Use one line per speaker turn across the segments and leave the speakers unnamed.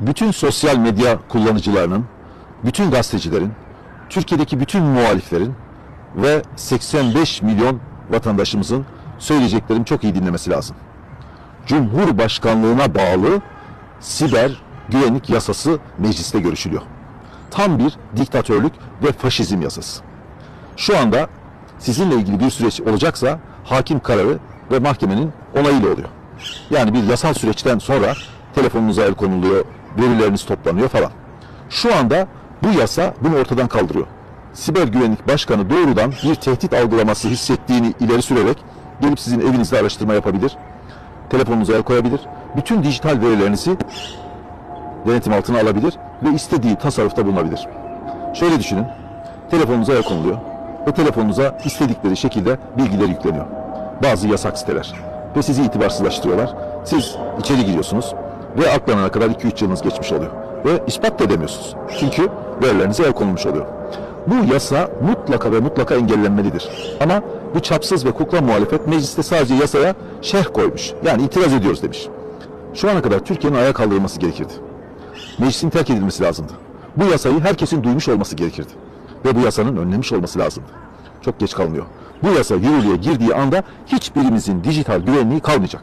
bütün sosyal medya kullanıcılarının, bütün gazetecilerin, Türkiye'deki bütün muhaliflerin ve 85 milyon vatandaşımızın söyleyeceklerimi çok iyi dinlemesi lazım. Cumhurbaşkanlığına bağlı siber güvenlik yasası mecliste görüşülüyor. Tam bir diktatörlük ve faşizm yasası. Şu anda sizinle ilgili bir süreç olacaksa hakim kararı ve mahkemenin onayıyla oluyor. Yani bir yasal süreçten sonra telefonunuza el konuluyor, verileriniz toplanıyor falan. Şu anda bu yasa bunu ortadan kaldırıyor. Siber Güvenlik Başkanı doğrudan bir tehdit algılaması hissettiğini ileri sürerek gelip sizin evinizde araştırma yapabilir, telefonunuza el koyabilir, bütün dijital verilerinizi denetim altına alabilir ve istediği tasarrufta bulunabilir. Şöyle düşünün, telefonunuza el konuluyor ve telefonunuza istedikleri şekilde bilgiler yükleniyor. Bazı yasak siteler ve sizi itibarsızlaştırıyorlar. Siz içeri giriyorsunuz ve aklanana kadar 2-3 yılınız geçmiş oluyor. Ve ispat da edemiyorsunuz. Çünkü verilerinize el konulmuş oluyor. Bu yasa mutlaka ve mutlaka engellenmelidir. Ama bu çapsız ve kukla muhalefet mecliste sadece yasaya şerh koymuş. Yani itiraz ediyoruz demiş. Şu ana kadar Türkiye'nin ayağa kaldırılması gerekirdi. Meclisin terk edilmesi lazımdı. Bu yasayı herkesin duymuş olması gerekirdi. Ve bu yasanın önlemiş olması lazımdı. Çok geç kalmıyor. Bu yasa yürürlüğe girdiği anda hiçbirimizin dijital güvenliği kalmayacak.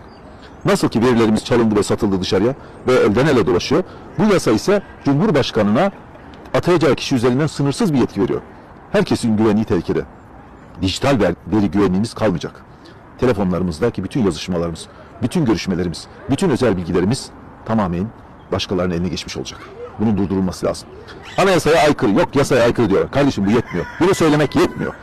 Nasıl ki verilerimiz çalındı ve satıldı dışarıya ve elden ele dolaşıyor. Bu yasa ise Cumhurbaşkanı'na atayacağı kişi üzerinden sınırsız bir yetki veriyor. Herkesin güvenliği tehlikede. Dijital ver- veri güvenliğimiz kalmayacak. Telefonlarımızdaki bütün yazışmalarımız, bütün görüşmelerimiz, bütün özel bilgilerimiz tamamen başkalarının eline geçmiş olacak. Bunun durdurulması lazım. Anayasaya aykırı, yok yasaya aykırı diyorlar. Kardeşim bu yetmiyor. Bunu söylemek yetmiyor.